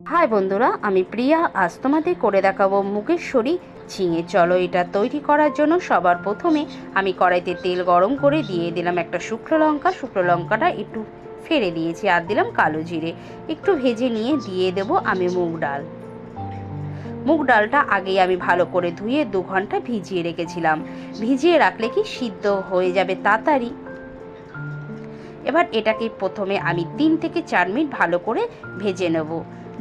High বন্ধুরা, আমি প্রিয়া। আজ তোমাদের করে দেখাবো মুকেশ্বরী ঝিঙে। চলো এটা তৈরি করার জন্য সবার প্রথমে আমি কড়াইতে তেল গরম করে দিয়ে দিলাম একটা শুকনো লঙ্কা। শুকনো লঙ্কাটা একটু ফেড়ে দিয়েছি আর দিলাম কালো জিরে। একটু ভেজে নিয়ে দিয়ে দেব আমি মুগ ডাল। মুগ ডালটা আগেই আমি ভালো করে ধুয়ে দু ঘণ্টা ভিজিয়ে রেখেছিলাম। ভিজিয়ে রাখলে কি সিদ্ধ হয়ে যাবে তাড়াতাড়ি? এবার এটাকে প্রথমে আমি তিন থেকে চার মিনিট ভালো করে ভেজে নেব।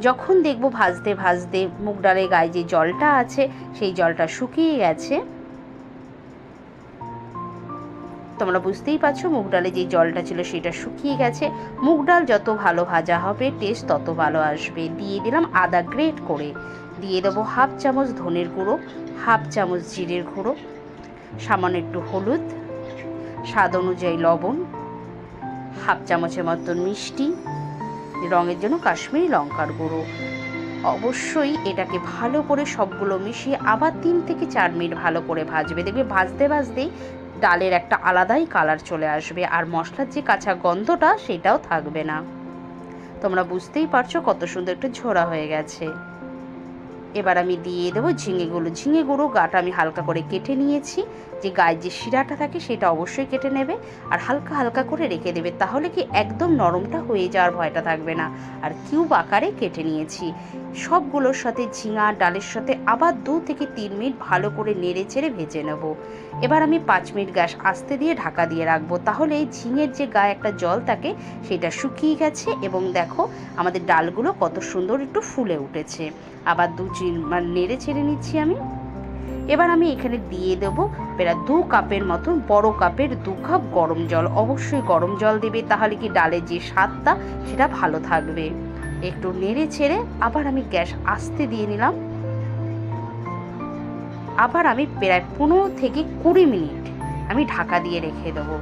যখন দেখব ভাজতে ভাজতে মুগ ডালের গায়ে যে জলটা আছে, সেই জলটা শুকিয়ে গেছে। তোমরা বুঝতেই পারছ, মুগ ডালে যে জলটা ছিল সেটা শুকিয়ে গেছে। মুগ ডাল যত ভালো ভাজা হবে টেস্ট তত ভালো আসবে। দিয়ে দিলাম আদা গ্রেট করে। দিয়ে দেবো হাফ চামচ ধনের গুঁড়ো, হাফ চামচ জিরের গুঁড়ো, সামান্য একটু হলুদ, স্বাদ অনুযায়ী লবণ, হাফ চামচের মতন মিষ্টি রঙের জন্য কাশ্মীরি লঙ্কার গুঁড়ো। অবশ্যই এটাকে ভালো করে সবগুলো মিশিয়ে আবার তিন থেকে চার মিনিট ভালো করে ভাজবে। দেখবে ভাজতে ভাজতেই ডালের একটা আলাদাই কালার চলে আসবে আর মশলার যে কাঁচা গন্ধটা সেটাও থাকবে না। তোমরা বুঝতেই পারছ কত সুন্দর একটু ঝোরা হয়ে গেছে। এবার আমি দিয়ে দেবো ঝিঙেগুলো ঝিঙেগুলো গাটা আমি হালকা করে কেটে নিয়েছি। যে গায়ের যে শিরাটা থাকে সেটা অবশ্যই কেটে নেবে। আর হালকা হালকা করে রেখে দেবে তাহলে কি একদম নরমটা হয়ে যাওয়ার ভয়টা থাকবে না। আর কিউব আকারে কেটে নিয়েছি। সবগুলোর সাথে ঝিঙা, ডালের সাথে আবার দু থেকে তিন মিনিট ভালো করে নেড়ে চেড়ে ভেজে নেব। এবার আমি পাঁচ মিনিট গ্যাস আস্তে দিয়ে ঢাকা দিয়ে রাখব। তাহলে ঝিঙের যে গায়ে একটা জল থাকে সেটা শুকিয়ে গেছে এবং দেখো আমাদের ডালগুলো কত সুন্দর একটু ফুলে উঠেছে। আবার দু চিন মানে নেড়ে ছেড়ে নিচ্ছি আমি। এবার আমি এখানে দিয়ে দেবো প্রায় দু কাপের মতন বড় কাপের দু কাপ গরম জল। অবশ্যই গরম জল দেবে, তাহলে কি ডালের যে স্বাদটা সেটা ভালো থাকবে। একটু নেড়ে ছেড়ে আবার আমি গ্যাস আস্তে দিয়ে নিলাম। আবার আমি প্রায় পনেরো থেকে কুড়ি মিনিট আমি ঢাকা দিয়ে রেখে দেবো।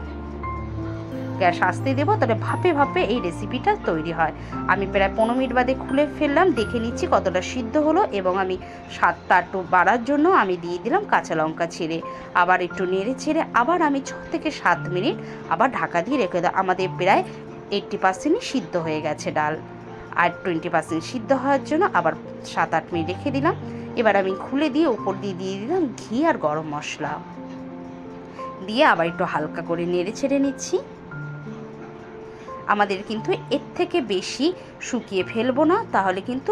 আসতে দেবো? তাহলে ভাপে ভাপে এই রেসিপিটা তৈরি হয়। আমি প্রায় পনেরো মিনিট বাদে খুলে ফেললাম, দেখে নিচ্ছি কতটা সিদ্ধ হলো এবং আমি স্বাদটা একটু বাড়ার জন্য আমি দিয়ে দিলাম কাঁচা লঙ্কা ছেড়ে। আবার একটু নেড়ে ছেড়ে আবার আমি ছ থেকে সাত মিনিট আবার ঢাকা দিয়ে রেখে দেবো। আমাদের প্রায় এইট্টি পার্সেন্টই সিদ্ধ হয়ে গেছে ডাল। আর টোয়েন্টি পার্সেন্ট সিদ্ধ হওয়ার জন্য আবার সাত আট মিনিট রেখে দিলাম। এবার আমি খুলে দিয়ে উপর দিয়ে দিয়ে দিলাম ঘি আর গরম মশলা। দিয়ে আবার একটু হালকা করে নেড়ে ছেড়ে নিচ্ছি। আমাদের কিন্তু এর থেকে বেশি শুকিয়ে ফেলব না, তাহলে কিন্তু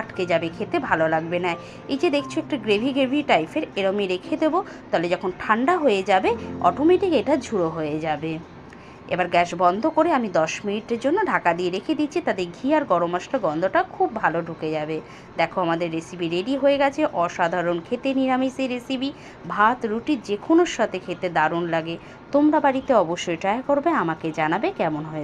আটকে যাবে খেতে, ভালো লাগবে না। এই যে দেখছ একটু গ্রেভি গ্রেভি টাইপের এরমই রেখে দেবো, তাহলে যখন ঠান্ডা হয়ে যাবে অটোমেটিক এটা ঝুড়ো হয়ে যাবে। এবার গ্যাস বন্ধ করে আমি দশ মিনিটের জন্য ঢাকা দিয়ে রেখে দিচ্ছি, তাতে ঘি আর গরম মশলা গন্ধটা খুব ভালো ঢুকে যাবে। দেখো আমাদের রেসিপি রেডি হয়ে গেছে, অসাধারণ খেতে নিরামিষ এই রেসিপি ভাত, রুটি যে কোনোর সাথে খেতে দারুণ লাগে। তোমরা বাড়িতে অবশ্যই ট্রাই করবে, আমাকে জানাবে কেমন হয়েছে।